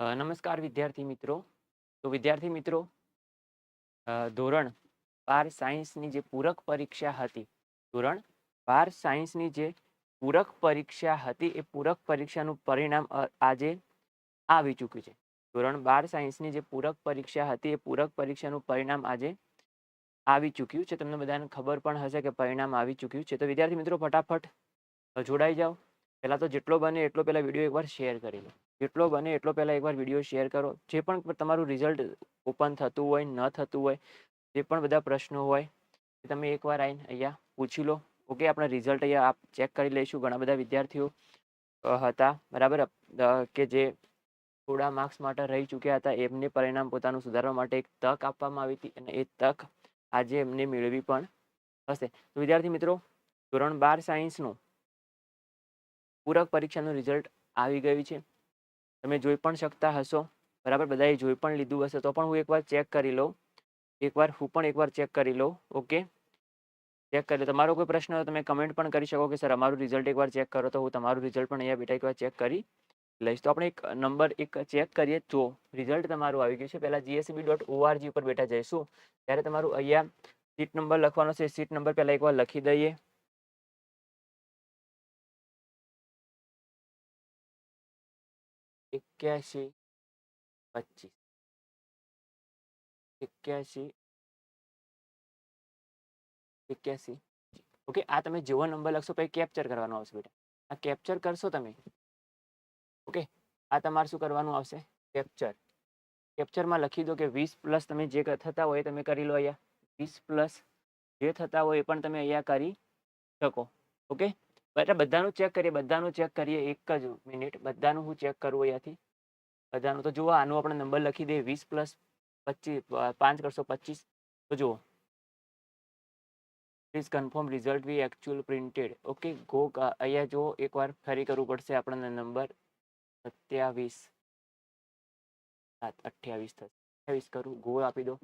નમસ્કાર વિદ્યાર્થી મિત્રો. તો વિદ્યાર્થી મિત્રો ધોરણ બાર સાયન્સની જે પૂરક પરીક્ષા હતી, ધોરણ બાર સાયન્સની જે પૂરક પરીક્ષા હતી, એ પૂરક પરીક્ષાનું પરિણામ આજે આવી ચૂક્યું છે. ધોરણ બાર સાયન્સની જે પૂરક પરીક્ષા હતી, એ પૂરક પરીક્ષાનું પરિણામ આજે આવી ચૂક્યું છે. તમને બધાને ખબર પણ હશે કે પરિણામ આવી ચૂક્યું છે. તો વિદ્યાર્થી મિત્રો, ફટાફટ જોડાઈ જાઓ. પહેલાં તો જેટલો બને એટલો પહેલાં વીડિયો એકવાર શેર કરી લો. જેટલો બને એટલો પહેલાં એકવાર વીડિયો શેર કરો. જે પણ તમારું રિઝલ્ટ ઓપન થતું હોય, ન થતું હોય, જે પણ બધા પ્રશ્નો હોય, એ તમે એકવાર આવીને અહીંયા પૂછી લો. ઓકે આપણે રિઝલ્ટ અહીંયા આપ ચેક કરી લઈશું. ઘણા બધા વિદ્યાર્થીઓ હતા. બરાબર? કે જે થોડા માર્ક્સ માટે રહી ચૂક્યા હતા, એમને પરિણામ પોતાનું સુધારવા માટે એક તક આપવામાં આવી હતી અને એ તક આજે એમને મેળવી પણ હશે. તો વિદ્યાર્થી મિત્રો, ધોરણ બાર સાયન્સનું પૂરક પરીક્ષાનું રિઝલ્ટ આવી ગયું છે. તમે જોઈ પણ શકતા હશો. બરાબર? બધાએ જોઈ પણ લીધું હશે. તો પણ હું એકવાર ચેક કરી લઉં. એકવાર હું પણ એકવાર ચેક કરી લઉં. ઓકે? ચેક કરી લો. તમારો કોઈ પ્રશ્ન હોય તમે કમેન્ટ પણ કરી શકો કે, સર, અમારું રિઝલ્ટ એકવાર ચેક કરો. તો હું તમારું રિઝલ્ટ પણ અહીંયા બેટા એકવાર ચેક કરી લઈશ. તો આપણે એક નંબર એક ચેક કરીએ. તો રિઝલ્ટ તમારું આવી ગયું છે. પહેલાં જીએસબી ડોટ ઓઆરજી ઉપર બેટા જઈશું. ત્યારે તમારું અહીંયા સીટ નંબર લખવાનો છે. સીટ નંબર પહેલાં એકવાર લખી દઈએ. એક્યાસી પચીસ એક્યાસી એક્યાસી ઓકે આ તમે જેવો નંબર લખશો પછી કેપ્ચર કરવાનો આવશે બેટા આ કેપ્ચર કરશો તમે ઓકે આ તમારે શું કરવાનું આવશે કેપ્ચર કેપ્ચરમાં લખી દો કે વીસ પ્લસ તમે જે થતા હોય તમે કરી લો અહીંયા વીસ પ્લસ જે થતા હોય એ પણ તમે અહીંયા કરી શકો ઓકે બરાબર બધાનું ચેક કરીએ બધાનું ચેક કરીએ એક જ મિનિટ બધાનું હું ચેક કરું અહીંયાથી બધાનું તો જુઓ, આનું આપણે નંબર લખી દઈએ, વીસ પ્લસ પચીસ પાંચ કરશો પચીસ. તો જુઓ. Please confirm result we actual printed okay go અહીંયા જુઓ, એકવાર ફરી કરવું પડશે આપણને નંબર સત્યાવીસ. સાત, અઠ્યાવીસ થશે. અઠ્યાવીસ કરું ગો આપી દો.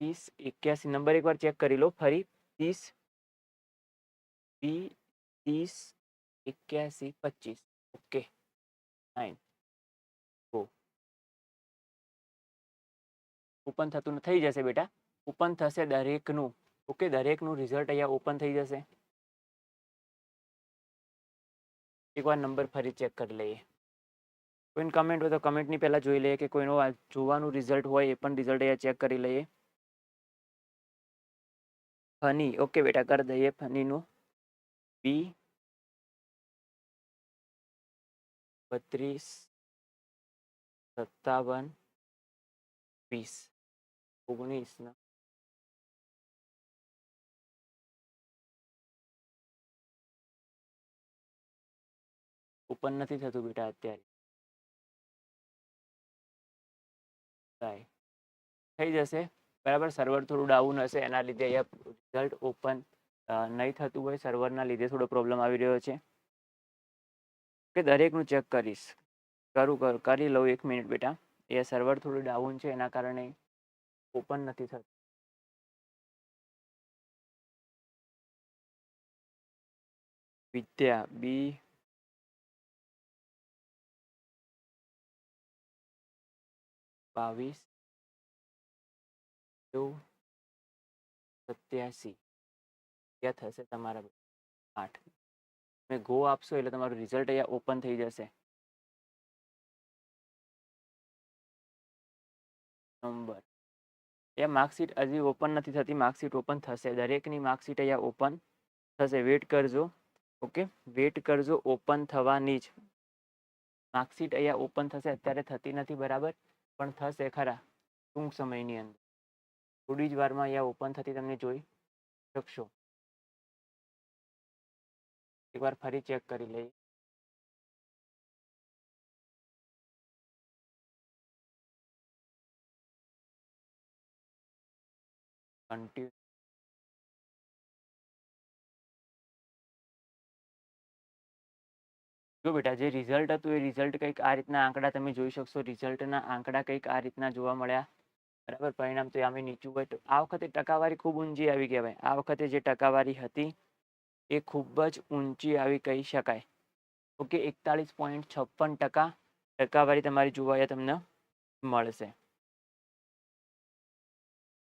ત્રીસ એક્યાસી. નંબર એકવાર ચેક કરી લો, ફરી. ત્રીસ બી ત્રીસ એક્યાસી પચીસ ઓકે નાઇન ઓપન થતું થઈ જશે બેટા ઓપન થશે દરેકનું ઓકે દરેકનું રિઝલ્ટ અહીંયા ઓપન થઈ જશે એકવાર નંબર ફરી ચેક કરી લઈએ કોઈને કમેન્ટ હોય તો કમેન્ટની પહેલાં જોઈ લઈએ કે કોઈનું જોવાનું રિઝલ્ટ હોય એ પણ રિઝલ્ટ અહીંયા ચેક કરી લઈએ ફની ઓકે બેટા કરી દઈએ ફનીનું બી બત્રીસ સત્તાવન વીસ ઓગણીસ ના ઓપન નથી થતું બેટા અત્યારે થાય થઈ જશે બરાબર સર્વર થોડું ડાઉન હશે એના લીધે અહીંયા રિઝલ્ટ ઓપન નહીં થતું હોય સર્વરના લીધે થોડો પ્રોબ્લેમ આવી રહ્યો છે. કે દરેકનું ચેક કરીશ. કરું કરું લઉં એક મિનિટ બેટા. એ સર્વર થોડું ડાઉન છે, એના કારણે ઓપન નથી થતું. વિદ્યા બી બાવીસ. સત્યાસી. ક્યાં થશે તમારા આઠ તમે ગો આપશો એટલે તમારું રિઝલ્ટ અહીંયા ઓપન થઈ જશે. નંબર. એ માર્કશીટ હજી ઓપન નથી થતી માર્કશીટ ઓપન થશે. દરેકની માર્કશીટ અહીંયા ઓપન થશે. વેટ કરજો. ઓકે વેટ કરજો. ઓપન થવાની જ. માર્કશીટ અહીંયા ઓપન થશે. અત્યારે થતી નથી, બરાબર? પણ થશે ખરા. ટૂંક સમયની અંદર. થોડી જ વારમાં અહીંયા ઓપન થતી તમને જોઈ શકશો. એકવાર ફરી ચેક કરી લઈએ. જો બેટા, જે રિઝલ્ટ હતું એ રિઝલ્ટ કંઈક આ રીતના આંકડા તમે જોઈ શકશો. રિઝલ્ટના આંકડા કંઈક આ રીતના જોવા મળ્યા. બરાબર? પરિણામ તો આમે નીચું હોય તો આ વખતે ટકાવારી ખૂબ ઊંચી આવી કહેવાય. આ વખતે જે ટકાવારી હતી એ ખૂબ જ ઊંચી આવી કહી શકાય. ઓકે, એકતાળીસ પોઈન્ટ છપ્પન ટકા ટકાવારી તમારી જોવા અહીંયા તમને મળશે.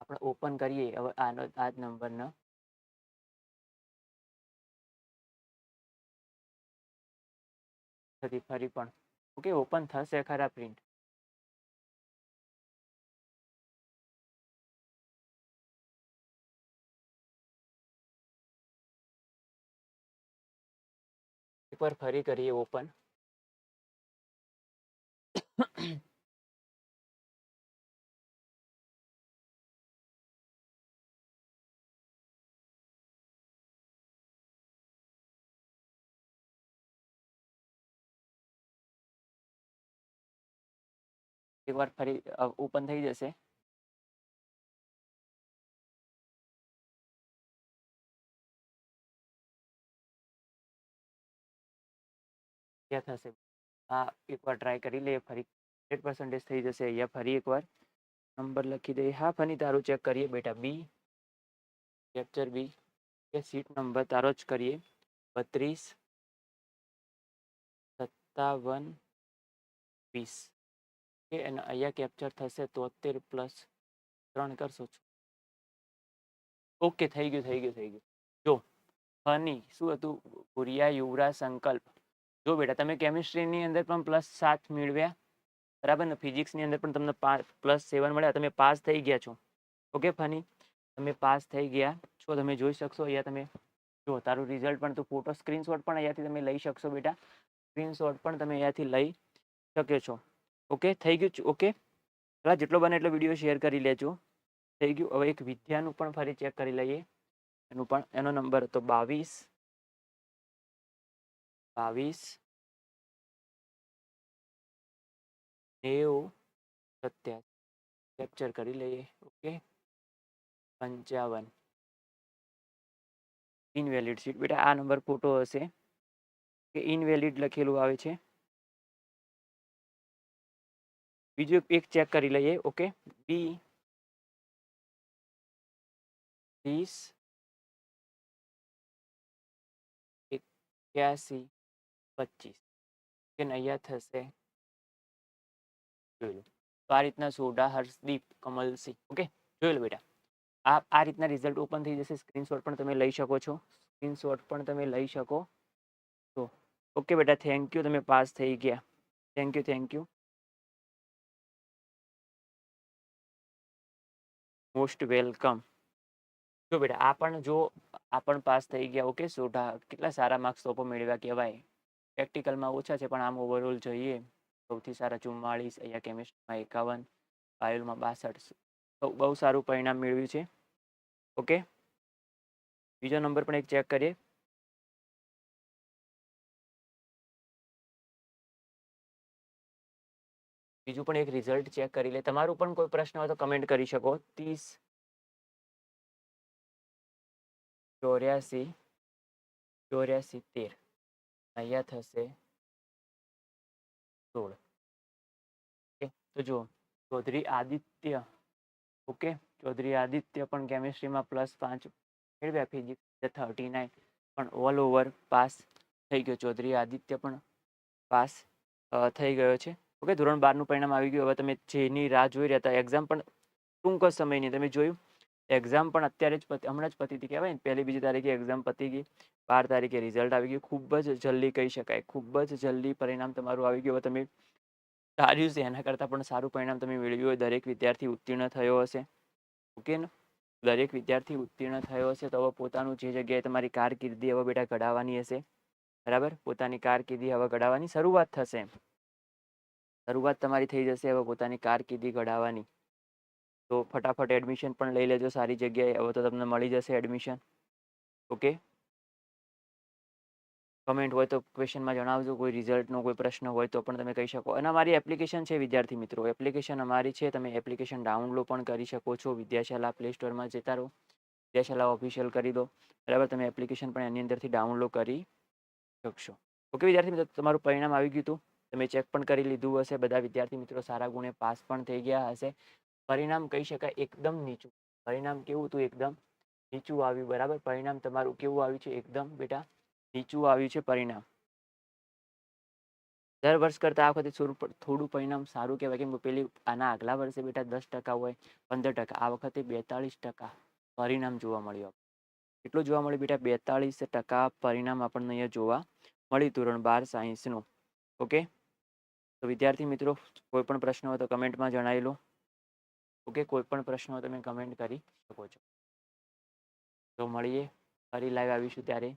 આપણે ઓપન કરીએ હવે આનો, આ જ નંબરનો. ફરી પણ. ઓકે, ઓપન થશે ખરા પ્રિન્ટ. એકવાર ફરી કરીએ ઓપન એકવાર ફરી ઓપન થઈ જશે. ક્યાં થશે હા એકવાર ટ્રાય કરી લઈએ ફરી હંડ્રેડ પર્સન્ટેજ થઈ જશે અહીંયા ફરી એકવાર નંબર લખી દઈએ હા ફની તારું ચેક કરીએ બેટા બી કેપ્ચર બી કે સીટ નંબર તારો જ કરીએ બત્રીસ સત્તાવન વીસ કે અને અહીંયા કેપ્ચર થશે તોતેર પ્લસ ત્રણ કરશો ઓકે થઈ ગયું થઈ ગયું થઈ ગયું જો ફની શું હતું ભુરિયા યુવરાજ સંકલ્પ જો બેટા, તમે કેમિસ્ટ્રીની અંદર પણ પ્લસ સાત મેળવ્યા, બરાબર ને? ફિઝિક્સની અંદર પણ તમને પ્લસ સેવન મળ્યા. તમે પાસ થઈ ગયા છો. Okay funny? તમે પાસ થઈ ગયા છો. તમે જોઈ શકશો અહીંયા તમે. જો, તારું રિઝલ્ટ પણ તું ફોટો સ્ક્રીનશોટ પણ અહીંયાથી તમે લઈ શકશો બેટા. સ્ક્રીનશોટ પણ તમે અહીંયાથી લઈ શકો છો. ઓકે થઈ ગયું ઓકે પેલા જેટલો બને એટલો વીડિયો શેર કરી લેજો. થઈ ગયું. હવે એક વિદ્યાનું પણ ફરી ચેક કરી લઈએ. એનું પણ, એનો નંબર હતો બાવીસ. બાવીસ નેવું સત્યાસી કેપ્ચર કરી લઈએ ઓકે પંચાવન ઇનવેલિડ સીટ બેટા આ નંબર ખોટો હશે કે ઇનવેલિડ લખેલું આવે છે બીજું એક ચેક કરી લઈએ ઓકે બી ત્રીસ એક્યાસી પચીસ કે અહીંયા થશે જોઈ લો તો આ રીતના સોડા હર્ષદીપ કમલસિંહ ઓકે જોઈ લો બેટા આ આ રીતના રિઝલ્ટ ઓપન થઈ જશે સ્ક્રીનશોટ પણ તમે લઈ શકો છો સ્ક્રીનશોટ પણ તમે લઈ શકો તો ઓકે બેટા થેન્ક યુ તમે પાસ થઈ ગયા thank you thank you most welcome જો બેટા આ પણ જો આ પણ પાસ થઈ ગયા ઓકે સોઢા કેટલા સારા માર્ક્સ તો પણ મેળવ્યા કહેવાય પ્રેક્ટિકલમાં ઓછા છે, પણ આમ ઓવરઓલ જોઈએ, સૌથી સારા ચુમ્માળીસ, અહીંયા કેમિસ્ટ્રીમાં એકાવન બાયોલમાં બાસઠ બહુ સારું પરિણામ મેળવ્યું છે. ઓકે બીજો નંબર પણ એક ચેક કરીએ. બીજું પણ એક રિઝલ્ટ ચેક કરી લે. તમારું પણ કોઈ પ્રશ્ન હોય તો કમેન્ટ કરી શકો. ત્રીસ ચોર્યાસી ચોર્યાસી તેર. અહીંયા થશે? સોળ. તો જુઓ, ચૌધરી આદિત્ય, ઓકે, ચૌધરી આદિત્ય પણ કેમિસ્ટ્રીમાં પ્લસ પાંચ મેળવ્યા ફિઝિક્સ થર્ટી નાઇન પણ ઓલ ઓવર પાસ થઈ ગયો. ચૌધરી આદિત્ય પણ પાસ થઈ ગયો છે. ઓકે, ધોરણ બારનું પરિણામ આવી ગયું. હવે તમે જેની રાહ જોઈ રહ્યા હતા એક્ઝામ પણ ટૂંક સમયની. તમે જોયું? એક્ઝામ પણ અત્યારે જ પતી, હમણાં જ પતી હતી કહેવાય ને, પહેલી બીજી તારીખે એક્ઝામ પતી ગઈ, બાર તારીખે રિઝલ્ટ આવી ગયું. ખૂબ જ જલ્દી કહી શકાય, ખૂબ જ જલ્દી પરિણામ તમારું આવી ગયું. હવે તમે ધાર્યું છે એના કરતાં પણ સારું પરિણામ તમે મેળવ્યું હોય, દરેક વિદ્યાર્થી ઉત્તીર્ણ થયો હશે. ઓકે ને? દરેક વિદ્યાર્થી ઉત્તીર્ણ થયો હશે, તો હવે પોતાનું જે જગ્યાએ તમારી કારકિર્દી હવે બેટા ઘડાવાની હશે. બરાબર? પોતાની કારકિર્દી હવે ઘડાવાની શરૂઆત થશે. શરૂઆત તમારી થઈ જશે, હવે પોતાની કારકિર્દી ઘડાવવાની. તો ફટાફટ એડમિશન પણ લઈ લેજો, સારી જગ્યાએ. હવે તો તમને મળી જશે એડમિશન ઓકે કમેન્ટ હોય તો ક્વેશ્ચનમાં જણાવજો, કોઈ રિઝલ્ટનો કોઈ પ્રશ્ન હોય તો પણ તમે કહી શકો. અને અમારી એપ્લિકેશન છે, વિદ્યાર્થી મિત્રો. એપ્લિકેશન અમારી છે, તમે એપ્લિકેશન ડાઉનલોડ પણ કરી શકો છો. વિદ્યાશાલા પ્લે સ્ટોરમાં જતા રહો. વિદ્યાશાલા ઓફિશિયલ કરી દો. બરાબર? તમે એપ્લિકેશન પણ એની અંદરથી ડાઉનલોડ કરી શકશો. ઓકે વિદ્યાર્થી મિત્રો, તમારું પરિણામ આવી ગયું હતું. તમે ચેક પણ કરી લીધું હશે. બધા વિદ્યાર્થી મિત્રો, સારા ગુણે પાસ પણ થઈ ગયા હશે. પરિણામ કહી શકાય એકદમ નીચું. પરિણામ કેવું હતું એકદમ નીચું આવ્યું, બરાબર? પરિણામ તમારું કેવું આવ્યું છે? એકદમ બેટા નીચું આવ્યું છે પરિણામ. દર વર્ષ કરતાં આ વખતે થોડું પરિણામ સારું કહેવાય કેમ કે પેલી, આના આગલા વર્ષે બેટા દસ ટકા હોય, પંદર ટકા. આ વખતે બેતાળીસ ટકા પરિણામ જોવા મળ્યું કેટલું જોવા મળ્યું બેટા બેતાળીસ ટકા પરિણામ આપણને અહીંયા જોવા મળ્યું ધોરણ બાર સાયન્સનું. ઓકે? તો વિદ્યાર્થી મિત્રો, કોઈ પણ પ્રશ્ન હોય તો કમેન્ટમાં જણાવી લો. ઓકે કોઈ પણ પ્રશ્ન તમે કમેન્ટ કરી શકો છો. તો મળીએ, ફરી લાઈવ આવીશું ત્યારે.